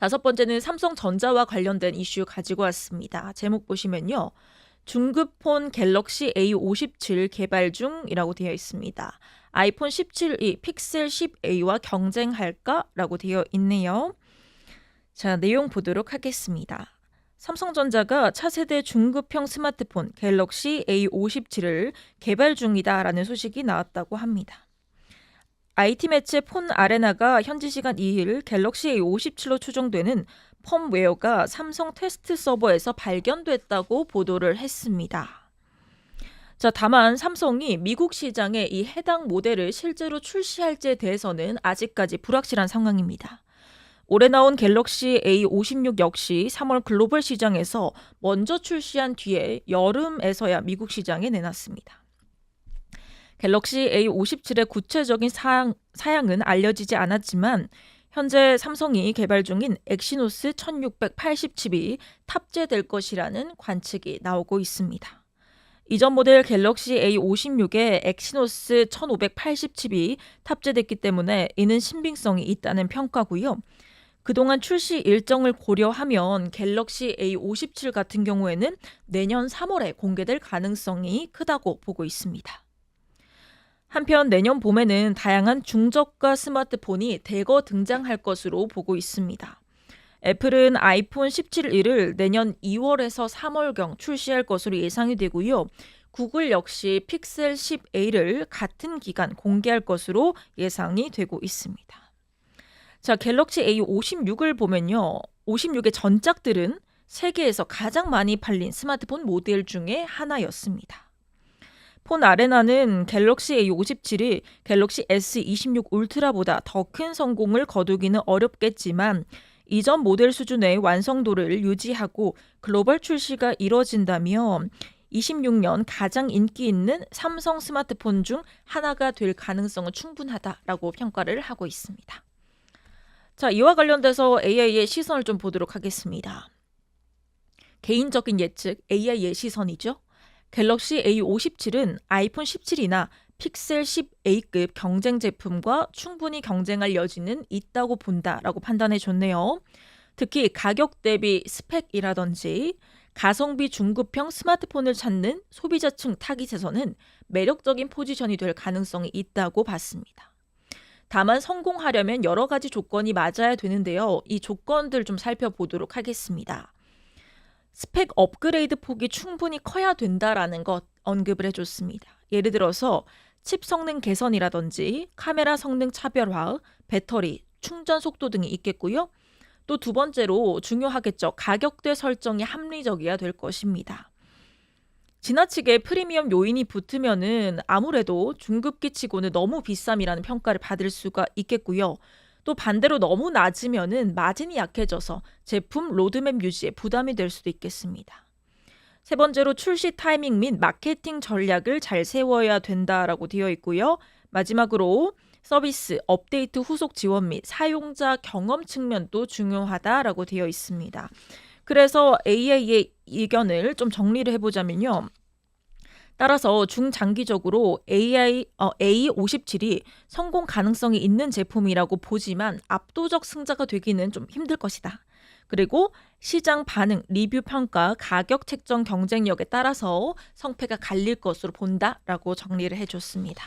다섯 번째는 삼성전자와 관련된 이슈 가지고 왔습니다. 제목 보시면요. 중급폰 갤럭시 A57 개발 중이라고 되어 있습니다. 아이폰 17이 픽셀 10A와 경쟁할까 라고 되어 있네요. 자, 내용 보도록 하겠습니다. 삼성전자가 차세대 중급형 스마트폰 갤럭시 A57을 개발 중이다라는 소식이 나왔다고 합니다. IT 매체 폰 아레나가 현지 시간 2일 갤럭시 A57로 추정되는 펌웨어가 삼성 테스트 서버에서 발견됐다고 보도를 했습니다. 자, 다만 삼성이 미국 시장에 이 해당 모델을 실제로 출시할지에 대해서는 아직까지 불확실한 상황입니다. 올해 나온 갤럭시 A56 역시 3월 글로벌 시장에서 먼저 출시한 뒤에 여름에서야 미국 시장에 내놨습니다. 갤럭시 A57의 구체적인 사양, 사양은 알려지지 않았지만 현재 삼성이 개발 중인 엑시노스 1680 칩이 탑재될 것이라는 관측이 나오고 있습니다. 이전 모델 갤럭시 A56에 엑시노스 1580 칩이 탑재됐기 때문에 이는 신빙성이 있다는 평가고요. 그동안 출시 일정을 고려하면 갤럭시 A57 같은 경우에는 내년 3월에 공개될 가능성이 크다고 보고 있습니다. 한편 내년 봄에는 다양한 중저가 스마트폰이 대거 등장할 것으로 보고 있습니다. 애플은 아이폰 17을 내년 2월에서 3월경 출시할 것으로 예상이 되고요. 구글 역시 픽셀 10A를 같은 기간 공개할 것으로 예상이 되고 있습니다. 자, 갤럭시 A56을 보면요. 56의 전작들은 세계에서 가장 많이 팔린 스마트폰 모델 중에 하나였습니다. 폰 아레나는 갤럭시 A57이 갤럭시 S26 울트라보다 더 큰 성공을 거두기는 어렵겠지만 이전 모델 수준의 완성도를 유지하고 글로벌 출시가 이뤄진다면 26년 가장 인기 있는 삼성 스마트폰 중 하나가 될 가능성은 충분하다라고 평가를 하고 있습니다. 자, 이와 관련돼서 AI의 시선을 좀 보도록 하겠습니다. 개인적인 예측 AI의 시선이죠. 갤럭시 A57은 아이폰 17이나 픽셀 10A급 경쟁 제품과 충분히 경쟁할 여지는 있다고 본다라고 판단해 줬네요. 특히 가격 대비 스펙이라든지 가성비 중급형 스마트폰을 찾는 소비자층 타깃에서는 매력적인 포지션이 될 가능성이 있다고 봤습니다. 다만 성공하려면 여러 가지 조건이 맞아야 되는데요. 이 조건들 좀 살펴보도록 하겠습니다. 스펙 업그레이드 폭이 충분히 커야 된다라는 것 언급을 해줬습니다. 예를 들어서 칩 성능 개선이라든지 카메라 성능 차별화, 배터리, 충전 속도 등이 있겠고요. 또 두 번째로 중요하겠죠. 가격대 설정이 합리적이어야 될 것입니다. 지나치게 프리미엄 요인이 붙으면은 아무래도 중급기 치고는 너무 비쌈이라는 평가를 받을 수가 있겠고요. 또 반대로 너무 낮으면은 마진이 약해져서 제품 로드맵 유지에 부담이 될 수도 있겠습니다. 세 번째로 출시 타이밍 및 마케팅 전략을 잘 세워야 된다라고 되어 있고요. 마지막으로 서비스, 업데이트 후속 지원 및 사용자 경험 측면도 중요하다라고 되어 있습니다. 그래서 AI의 의견을 좀 정리를 해보자면요. 따라서 중장기적으로 AI 어, A57이 성공 가능성이 있는 제품이라고 보지만 압도적 승자가 되기는 좀 힘들 것이다. 그리고 시장 반응, 리뷰 평가, 가격 책정 경쟁력에 따라서 성패가 갈릴 것으로 본다라고 정리를 해줬습니다.